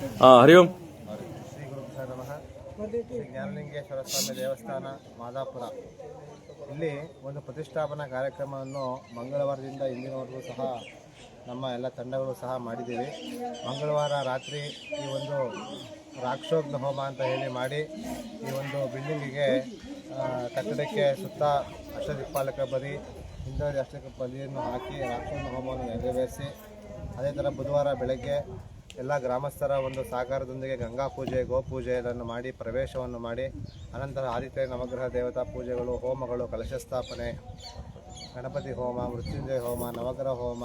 ಹರಿ ಓಂ. ಶ್ರೀ ಶ್ರೀ ಜ್ಞಾನಲಿಂಗೇಶ್ವರ ಸ್ವಾಮಿ ದೇವಸ್ಥಾನ, ಮಾದಾಪುರ. ಇಲ್ಲಿ ಒಂದು ಪ್ರತಿಷ್ಠಾಪನಾ ಕಾರ್ಯಕ್ರಮವನ್ನು ಮಂಗಳವಾರದಿಂದ ಇಂದಿನವರೆಗೂ ಸಹ ನಮ್ಮ ಎಲ್ಲ ತಂಡಗಳು ಸಹ ಮಾಡಿದ್ದೀವಿ. ಮಂಗಳವಾರ ರಾತ್ರಿ ಈ ಒಂದು ರಾಕ್ಷೋಗ್ನ ಹೋಮ ಅಂತ ಹೇಳಿ ಮಾಡಿ ಈ ಒಂದು ಬಿಲ್ಡಿಂಗಿಗೆ ಕಟ್ಟಡಕ್ಕೆ ಸುತ್ತ ಅಷ್ಟದಿಪ್ಪಾಲಕ ಬರಿ ಹಿಂದೂ ಅಷ್ಟಕ್ಕೆ ಬಲಿಯನ್ನು ಹಾಕಿ ರಾಕ್ಷೋಗ್ನ ಹೋಮವನ್ನು ನೆರವೇರಿಸಿ, ಅದೇ ಥರ ಬುಧವಾರ ಬೆಳಗ್ಗೆ ಎಲ್ಲ ಗ್ರಾಮಸ್ಥರ ಒಂದು ಸಹಕಾರದೊಂದಿಗೆ ಗಂಗಾ ಪೂಜೆ ಗೋಪೂಜೆಯನ್ನು ಮಾಡಿ, ಪ್ರವೇಶವನ್ನು ಮಾಡಿ, ಅನಂತರ ಆದಿತ್ಯ ನವಗ್ರಹ ದೇವತಾ ಪೂಜೆಗಳು, ಹೋಮಗಳು, ಕಲಶ ಸ್ಥಾಪನೆ, ಗಣಪತಿ ಹೋಮ, ಮೃತ್ಯುಂಜಯ ಹೋಮ, ನವಗ್ರಹ ಹೋಮ,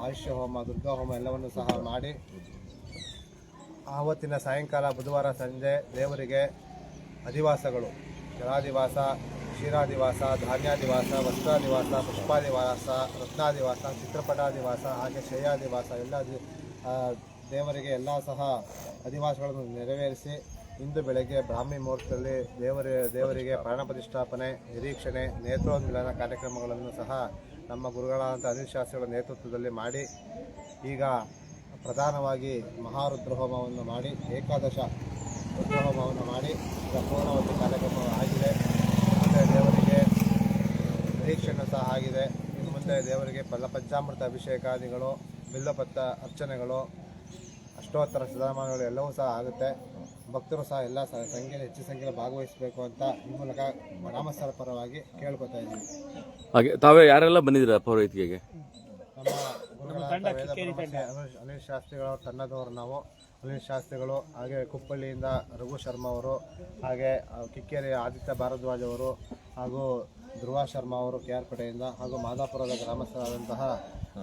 ಆಯುಷ್ಯ ಹೋಮ, ದುರ್ಗಾ ಹೋಮ ಎಲ್ಲವನ್ನು ಸಹ ಮಾಡಿ, ಆವತ್ತಿನ ಸಾಯಂಕಾಲ, ಬುಧವಾರ ಸಂಜೆ ದೇವರಿಗೆ ಅಧಿವಾಸಗಳು. ಜಲಾದಿವಾಸ ಕ್ಷೀರಾದಿವಾಸ ಧಾನ್ಯಾದಿವಾಸ ವಸ್ತ್ರಾದಿವಾಸ ಪುಷ್ಪಾದಿವಾಸ ರತ್ನಾದಿವಾಸ ಚಿತ್ರಪಟಾದಿವಾಸ ಹಾಗೆ ಶ್ರೇಯಾದಿವಾಸ ಎಲ್ಲ ದೇವರಿಗೆ ಎಲ್ಲ ಸಹ ಅಧಿವಾಸಗಳನ್ನು ನೆರವೇರಿಸಿ ಇಂದು ಬೆಳಗ್ಗೆ ಬ್ರಾಹ್ಮಿ ಮುಹೂರ್ತದಲ್ಲಿ ದೇವರ ದೇವರಿಗೆ ಪ್ರಾಣ ಪ್ರತಿಷ್ಠಾಪನೆ, ನಿರೀಕ್ಷಣೆ, ನೇತ್ರೋನ್ಮಿಲನ ಕಾರ್ಯಕ್ರಮಗಳನ್ನು ಸಹ ನಮ್ಮ ಗುರುಗಳಾದಂಥ ಅನಿಲ್ ಶಾಸ್ತ್ರಿಗಳ ನೇತೃತ್ವದಲ್ಲಿ ಮಾಡಿ, ಈಗ ಪ್ರಧಾನವಾಗಿ ಮಹಾರುದ್ರ ಹೋಮವನ್ನು ಮಾಡಿ, ಏಕಾದಶ ರುದ್ರ ಹೋಮವನ್ನು ಮಾಡಿ, ಈಗ ಪೂರ್ಣವತಿ ಕಾರ್ಯಕ್ರಮ ಆಗಿದೆ. ಮುಂದೆ ದೇವರಿಗೆ ನಿರೀಕ್ಷಣೆ ಸಹ ಆಗಿದೆ. ಇನ್ನು ಮುಂದೆ ದೇವರಿಗೆ ಪಲ್ಲ ಪಂಚಾಮೃತ ಅಭಿಷೇಕಾದಿಗಳು ಬಿಲ್ಲಪತ್ತ ಅರ್ಚನೆಗಳು ಅಷ್ಟೋತ್ತರ ಸುಧಾರಣೆಗಳು ಎಲ್ಲವೂ ಸಹ ಆಗುತ್ತೆ. ಭಕ್ತರು ಸಹ ಎಲ್ಲ ಸಹ ಸಂಖ್ಯೆ ಹೆಚ್ಚು ಸಂಖ್ಯೆಯಲ್ಲಿ ಭಾಗವಹಿಸಬೇಕು ಅಂತ ಈ ಮೂಲಕ ಗ್ರಾಮಸ್ಥರ ಪರವಾಗಿ ಕೇಳ್ಕೊತಾ ಇದ್ದೀವಿ. ಹಾಗೆ ತಾವೇ ಯಾರೆಲ್ಲ ಬಂದಿದ್ದೀರಾ ಪೌರೋಹಿತಿಗೆ ಅನಿಲ್- ಶಾಸ್ತ್ರಿಗಳ ತಂಡದವರು ನಾವು. ಅನಿಲ್ ಶಾಸ್ತ್ರಿಗಳು ಹಾಗೆ ಕುಪ್ಪಳ್ಳಿಯಿಂದ ರಘು ಶರ್ಮಾ ಅವರು ಹಾಗೆ ಕಿಕ್ಕೇರಿ ಆದಿತ್ಯ ಭಾರದ್ವಾಜ್ ಅವರು ಹಾಗೂ ಧ್ರುವ ಶರ್ಮಾ ಅವರು ಕೆ ಆರ್ ಪೇಟೆಯಿಂದ ಹಾಗೂ ಮಾದಾಪುರದ ಗ್ರಾಮಸ್ಥರಾದಂತಹ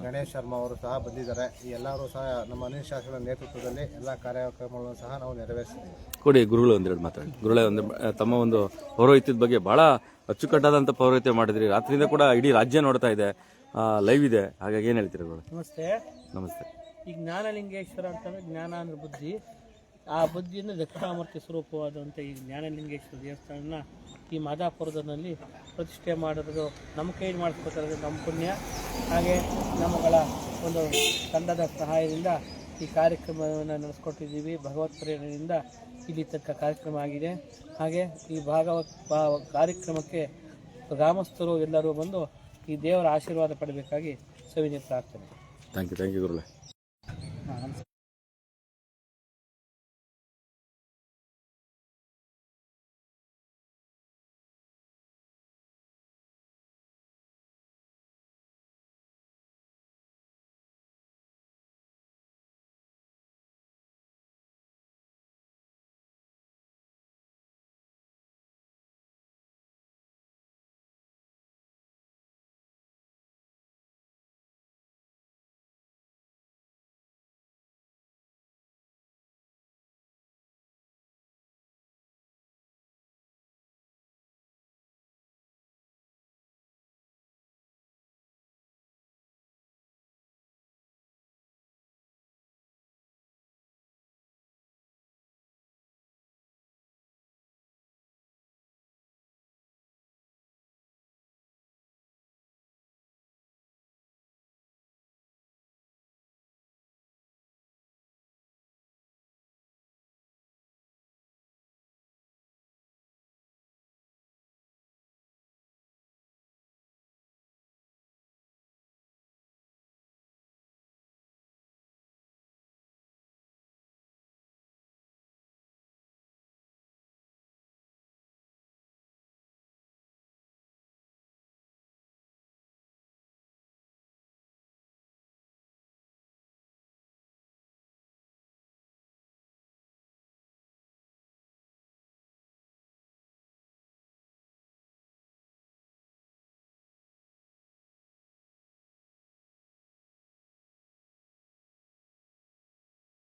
ಗಣೇಶ್ ಶರ್ಮಾ ಅವರು ಸಹ ಬಂದಿದ್ದಾರೆ. ಈ ಎಲ್ಲರೂ ಸಹ ನಮ್ಮ ಅನಿಲ್ ಶಾಸನ ನೇತೃತ್ವದಲ್ಲಿ ಎಲ್ಲ ಕಾರ್ಯಕ್ರಮಗಳನ್ನು ಸಹ ನಾವು ನೆರವೇರಿಸಿದ್ದೀವಿ. ಕೊಡಿ ಗುರುಗಳು ಒಂದೆರಡು ಮಾತಾಡಿ. ಗುರುಗಳೇ ಒಂದು ತಮ್ಮ ಒಂದು ಪೌರೋಹಿತ್ಯದ ಬಗ್ಗೆ ಬಹಳ ಅಚ್ಚುಕಟ್ಟಾದಂಥ ಪೌರೋಹಿತ್ಯ ಮಾಡಿದ್ರಿ. ರಾತ್ರಿಯಿಂದ ಕೂಡ ಇಡೀ ರಾಜ್ಯ ನೋಡ್ತಾ ಇದೆ. ಲೈವ್ ಇದೆ. ಹಾಗಾಗಿ ಏನು ಹೇಳ್ತೀರಾ ಗುರು ನಮಸ್ತೆ. ನಮಸ್ತೆ. ಈ ಜ್ಞಾನಲಿಂಗೇಶ್ವರ ಅಂತಂದ್ರೆ ಜ್ಞಾನ ಅಂದ್ರೆ ಬುದ್ಧಿ. ಆ ಬುದ್ಧಿಯಿಂದ ದಕ್ಷಿಣಾಮೂರ್ತಿ ಸ್ವರೂಪವಾದಂಥ ಈ ಜ್ಞಾನಲಿಂಗೇಶ್ವರ ದೇವಸ್ಥಾನನ ಈ ಮಾದಾಪುರದಲ್ಲಿ ಪ್ರತಿಷ್ಠೆ ಮಾಡಿರೋದು ನಮ್ಮ ಕೈಲಿ ಮಾಡಿಸ್ಬೇಕಾದ್ರೆ ನಮ್ಮ ಪುಣ್ಯ. ಹಾಗೆ ನಮ್ಮಗಳ ಒಂದು ತಂಡದ ಸಹಾಯದಿಂದ ಈ ಕಾರ್ಯಕ್ರಮವನ್ನು ನಡೆಸ್ಕೊಟ್ಟಿದ್ದೀವಿ. ಭಗವತ್ ಪ್ರೇರಣೆಯಿಂದ ಇಲ್ಲಿ ತಕ್ಕ ಕಾರ್ಯಕ್ರಮ ಆಗಿದೆ. ಹಾಗೆ ಈ ಭಾಗವತ್ ಭಾ- ಕಾರ್ಯಕ್ರಮಕ್ಕೆ ಗ್ರಾಮಸ್ಥರು ಎಲ್ಲರೂ ಬಂದು ಈ ದೇವರ ಆಶೀರ್ವಾದ ಪಡಬೇಕಾಗಿ ಸವಿನಯ ಪ್ರಾರ್ಥನೆ. ಥ್ಯಾಂಕ್ ಯು ಥ್ಯಾಂಕ್ ಯು ಗುರುಗಳೇ.